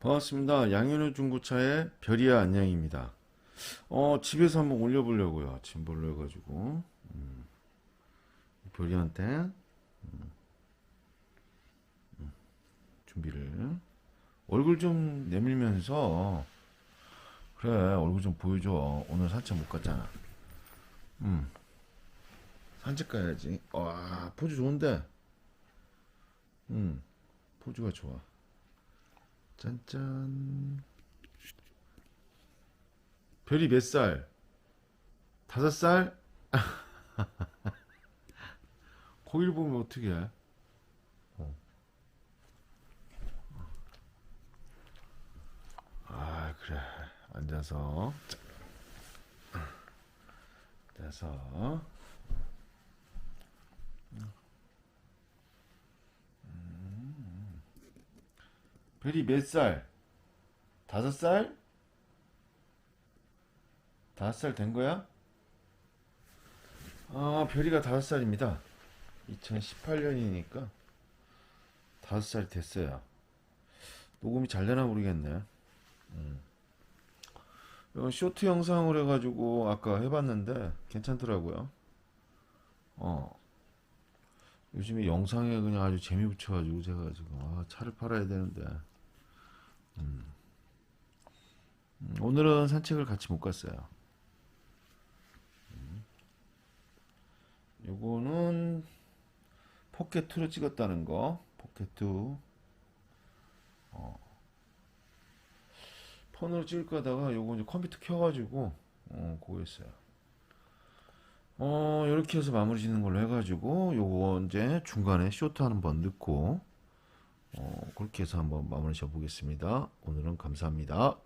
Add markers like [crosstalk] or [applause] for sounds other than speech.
반갑습니다. 양현우 중고차의 별이야 안녕입니다. 어, 집에서 한번 올려보려고요. 짐벌로 해가지고. 음. 별이한테 음. 음. 준비를. 얼굴 좀 내밀면서 그래 얼굴 좀 보여줘. 오늘 산책 못 갔잖아. 음. 산책 가야지. 와 포즈 좋은데. 음. 포즈가 좋아. 짠짠. 별이 몇 살? 다섯 살? [laughs] 거길 보면 어떻게 해? 어. 아, 그래. 앉아서. 앉아서. 별이 몇 살? 다섯 살? 다섯 살 된 거야? 아, 별이가 다섯 살입니다. 2018년이니까 다섯 살 됐어요. 녹음이 잘 되나 모르겠네. 음. 이건 쇼트 영상으로 해가지고 아까 해봤는데 괜찮더라고요. 어. 요즘에 영상에 그냥 아주 재미 붙여가지고 제가 지금 아, 차를 팔아야 되는데 음. 음, 오늘은 산책을 같이 못 갔어요. 음. 요거는 포켓 2로 찍었다는 거 포켓 2 어. 폰으로 찍을 거다가 요거 이제 컴퓨터 켜가지고 어, 그거 했어요. 어, 이렇게 해서 마무리 짓는 걸로 해가지고, 요거 이제 중간에 쇼트 한번 넣고, 어, 그렇게 해서 한번 마무리 지어 보겠습니다. 오늘은 감사합니다.